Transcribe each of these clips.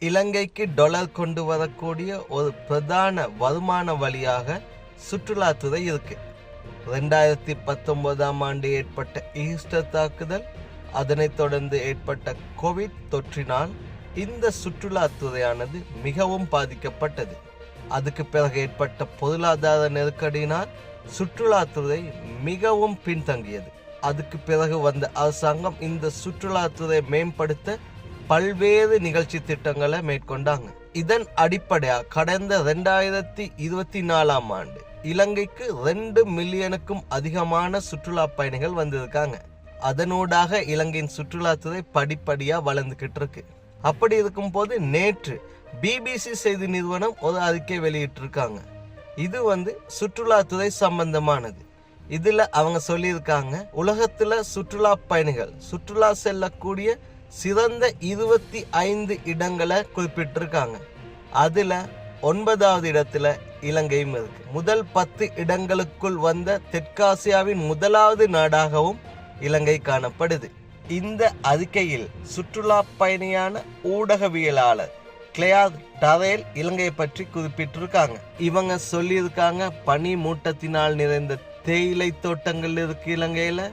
இலங்கைக்கு டொலர் கொண்டு வரக்கூடிய ஒரு பிரதான வருமான வழியாக சுற்றுலாத்துறை இருக்கு. ரெண்டாயிரத்தி பத்தொன்பதாம் ஆண்டு ஏற்பட்ட ஈஸ்டர் தாக்குதல் அதனைத் தொடர்ந்து ஏற்பட்ட கோவிட் தொற்றினால் இந்த சுற்றுலாத்துறையானது மிகவும் பாதிக்கப்பட்டது. அதுக்கு பிறகு ஏற்பட்ட பொருளாதார நெருக்கடியினால் சுற்றுலாத்துறை மிகவும் பின்தங்கியது. அதுக்கு பிறகு வந்த அரசாங்கம் இந்த சுற்றுலாத்துறை மேம்படுத்த பல்வேறு நிகழ்ச்சி திட்டங்களை மேற்கொண்டாங்க. இதன் அடிப்படையா கடந்த ரெண்டாயிரத்தி இருபத்தி நாலாம் ஆண்டு இலங்கைக்கு ரெண்டு மில்லியனுக்கும் அதிகமான சுற்றுலா பயணிகள் வந்திருக்காங்க. அதனூடாக இலங்கையின் சுற்றுலாத்துறை படிப்படியா வளர்ந்துகிட்டு இருக்கு அப்படி இருக்கும்போது நேற்று பிபிசி செய்தி நிறுவனம் ஒரு அறிக்கை வெளியிட்டிருக்காங்க. இது வந்து சுற்றுலாத்துறை சம்பந்தமானது. இதுல அவங்க சொல்லியிருக்காங்க உலகத்துல சுற்றுலா பயணிகள் சுற்றுலா செல்லக்கூடிய சிறந்த இருபத்தி ஐந்து இடங்களை குறிப்பிட்டிருக்காங்க. அதில் ஒன்பதாவது இடத்துல இலங்கையும் இருக்கு. முதல் பத்து இடங்களுக்குள் வந்த தெற்காசியாவின் முதலாவது நாடாகவும் இலங்கை காணப்படுது. இந்த அறிக்கையில் சுற்றுலா பயணியான ஊடகவியலாளர் கிளையாத் டரேல் இலங்கையை பற்றி குறிப்பிட்டிருக்காங்க. இவங்க சொல்லியிருக்காங்க பனி மூட்டத்தினால் நிறைந்த தேயிலை தோட்டங்கள் இருக்கு இலங்கையில.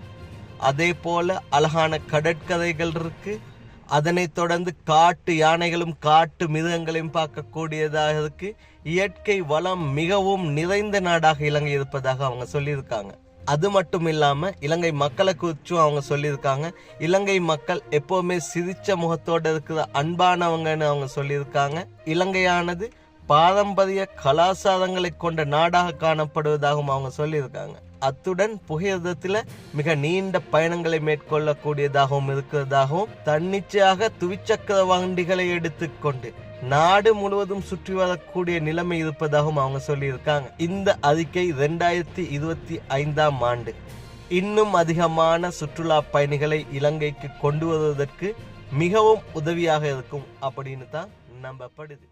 அதே போல அழகான கடற்கரைகள் இருக்கு. அதனைத் தொடர்ந்து காட்டு யானைகளும் காட்டு மிருகங்களையும் பார்க்கக்கூடியதாக இருக்கு. இயற்கை வளம் மிகவும் நிறைந்த நாடாக இலங்கை இருப்பதாக அவங்க சொல்லியிருக்காங்க. அது மட்டும் இல்லாம இலங்கை மக்களை குறிச்சும் அவங்க சொல்லியிருக்காங்க. இலங்கை மக்கள் எப்பவுமே சிரிச்ச முகத்தோடு இருக்கிற அன்பானவங்கன்னு அவங்க சொல்லியிருக்காங்க. இலங்கையானது பாரம்பரிய கலாச்சாரங்களை கொண்ட நாடாக காணப்படுவதாகவும் அவங்க சொல்லியிருக்காங்க. அத்துடன் புகையிரதத்தில் மிக நீண்ட பயணங்களை மேற்கொள்ளக்கூடியதாகவும் இருக்கிறதாகவும் தன்னிச்சையாக துவிச்சக்கர வண்டிகளை எடுத்துக்கொண்டு நாடு முழுவதும் சுற்றி வரக்கூடிய நிலைமை இருப்பதாகவும் அவங்க சொல்லியிருக்காங்க. இந்த அறிக்கை ரெண்டாயிரத்தி இருபத்தி ஐந்தாம் ஆண்டு. இன்னும் அதிகமான சுற்றுலா பயணிகளை இலங்கைக்கு கொண்டு வருவதற்கு மிகவும் உதவியாக இருக்கும் அப்படின்னு தான் நம்பப்படுது.